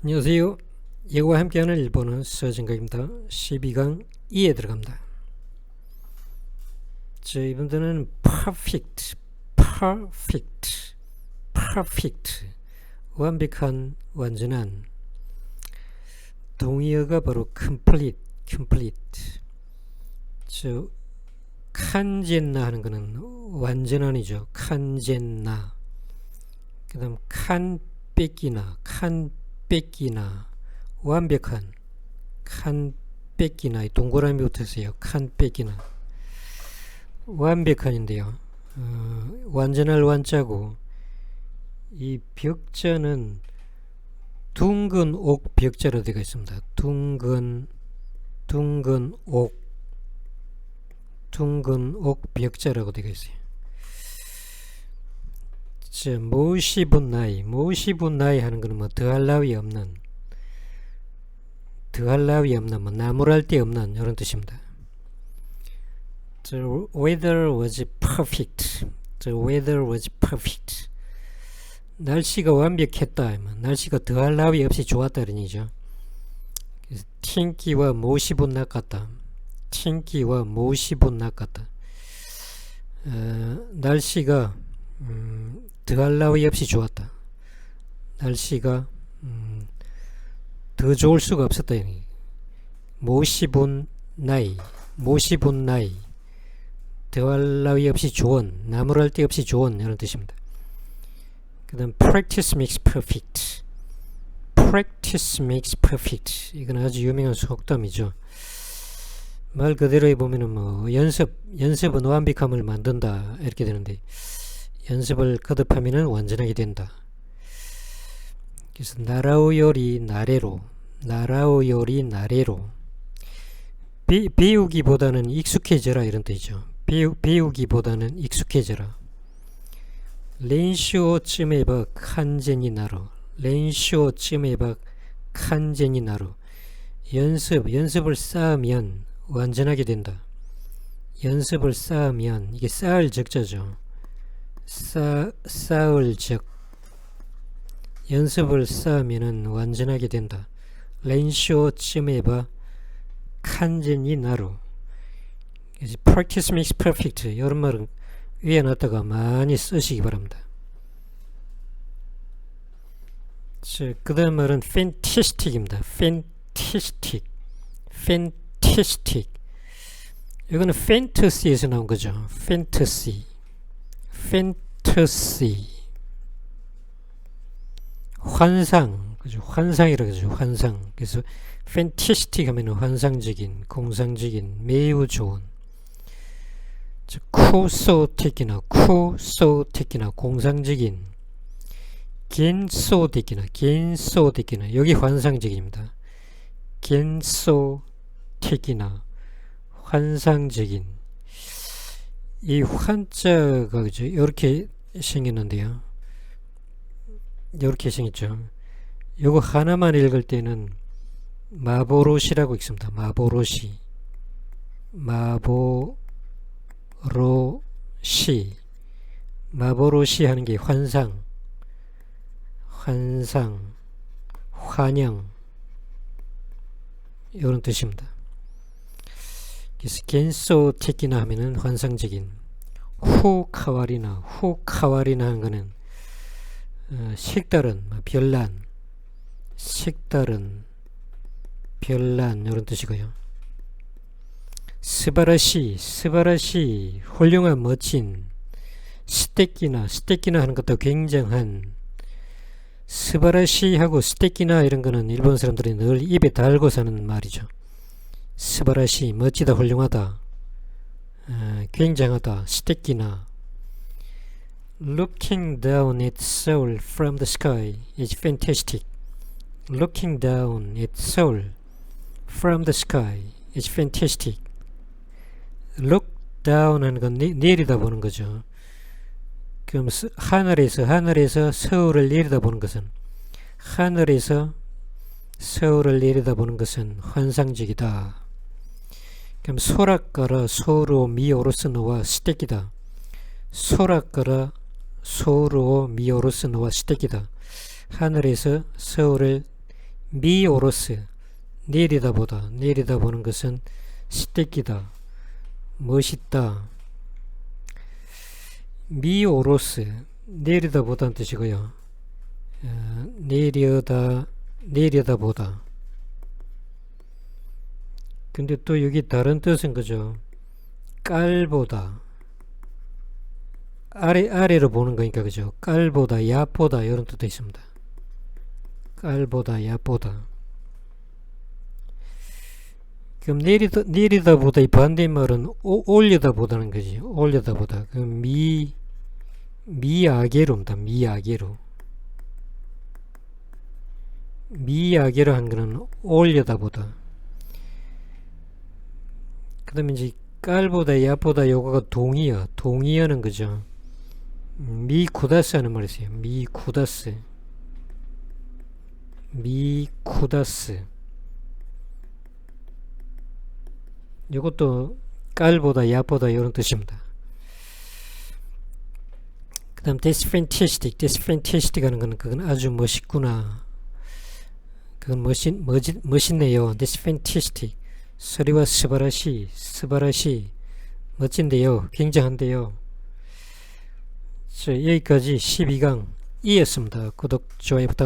안녕하세요. 예고와 함께하는 일본어 서진각입니다. 12강 2에 들어갑니다. 자, 이번에는 perfect, perfect, perfect 완벽한, 완전한 동의어가 바로 complete, complete 저 칸젠나 하는 거는 완전한이죠. 칸젠나 그 다음 칸 뺏기나 칸 뺏기나 완벽한 칸 뺏기나 동그라미 붙었어요. 칸 뺏기나 완벽한인데요. 어, 완전할 완자고 이 벽자는 둥근 옥 벽자로 되어 있습니다. 둥근 둥근 옥 둥근 옥 벽자라고 되어 있어요. 모시분나이 모시분나이 하는 거는 뭐 더할 나위 없는 더할 나위 없는 뭐 나무랄 데 없는 이런 뜻입니다. The weather was perfect. The weather was perfect. 날씨가 완벽했다. 뭐 날씨가 더할 나위 없이 좋았다는 얘기죠. 팅기와 모시분 낚았다. 팅기와 모시분 낚았다. 어, 날씨가 더할 나위 없이 좋았다. 날씨가 음, 더 좋을 수가 없었다. 모시본 나이, 모시본 나이, 더할 나위 없이 좋은, 나무랄 데 없이 좋은 이런 뜻입니다. 그 다음 practice makes perfect. practice makes perfect. 이건 아주 유명한 속담이죠. 말 그대로 해보면은 뭐 연습, 연습은 완벽함을 만든다 이렇게 되는데 연습을 거듭하면 완전하게 된다. 그래서 나라오 요리 나래로 나라오 요리 나래로 비, 배우기보다는 익숙해져라 이런 뜻이죠. 배우, 배우기보다는 익숙해져라. 렌쇼 쯤에바 칸제니 나로 렌쇼 쯤에바 칸제니 나로 연습 연습을 쌓으면 완전하게 된다. 연습을 쌓으면 이게 쌓을 적자죠. 쌓, 적 연습을 쌓으면 완전하게 된다. 렌쇼 쯤에봐 칸젠이 나로 practice makes perfect 이런 말은 위에 놨다가 많이 쓰시기 바랍니다. 그 다음 말은 fantastic입니다. fantastic fantastic 이거는 fantasy에서 나온 거죠. fantasy fantasy. 환상 그죠? 환상이라 그러죠 환상. 그래서 fantastic 하면 환상적인 공상적인 매우 좋은. 쿠소틱이나 쿠소틱이나 공상적인 겐소틱이나 겐소틱이나 여기 환상적입니다. 겐소틱이나 환상적인 이 환자가 그죠 이렇게 생겼는데요. 이렇게 생겼죠. 요거 하나만 읽을 때는 마보로시라고 읽습니다. 마보로시. 마보로시. 마보로시 하는 게 환상. 환상. 환영. 이런 뜻입니다 겐소 테키나 하면은 환상적인 후카와리나 후카와리나 하는 거는 어, 색다른 뭐 별난 색다른 별난 이런 뜻이고요. 스바라시 스바라시 훌륭한 멋진 스테키나 스테키나 하는 것도 굉장한 스바라시하고 스테키나 이런 거는 일본 사람들이 늘 입에 달고 사는 말이죠. 스바라시 멋지다 훌륭하다 어, 굉장하다 스테키나 Looking down at Seoul from the sky is fantastic. Looking down at Seoul from the sky is fantastic. Look down 하는 건 내, 내리다 보는 거죠. 그럼 하늘에서 하늘에서 서울을 내리다 보는 것은 하늘에서 서울을 내리다 보는 것은 환상적이다. 그럼 소라가라 소로 미오로스노와 스테키다. 소라가라 소로 미오로스노와 스테키다. 하늘에서 서울을 미오로스 내리다 보다. 내리다 보는 것은 스테키다. 멋있다. 미오로스 내리다 보다는 뜻이고요. 어, 내려다 내려다 보다 근데 또 여기 다른 뜻은 그죠? 깔보다. 아래 아래로 보는 거니까 그죠? 깔보다 야보다 이런 뜻도 있습니다. 깔보다 야보다. 그럼 내리다 내리다 보다 이 반대말은 오, 올려다 보다는 거지. 올려다 보다. 그럼 미 미아게로입니다. 미아게로. 미아게로 한 거는 올려다 보다 그 다음에 이제 깔보다 야보다 요거가 동의어 동의어는 그죠? 음, 미쿠다스 하는 말이 있어요. 미쿠다스. 미쿠다스. 요것도 깔보다 야보다 이런 뜻입니다. 그 다음 this fantastic 하는 거는 그건 아주 멋있구나. 그건 멋있, 멋있, 멋있네요. fantastic 소리와 스바라시 스바라시. 멋진데요. 굉장한데요. 자, 여기까지 12강 이었습니다. 구독 좋아요 부탁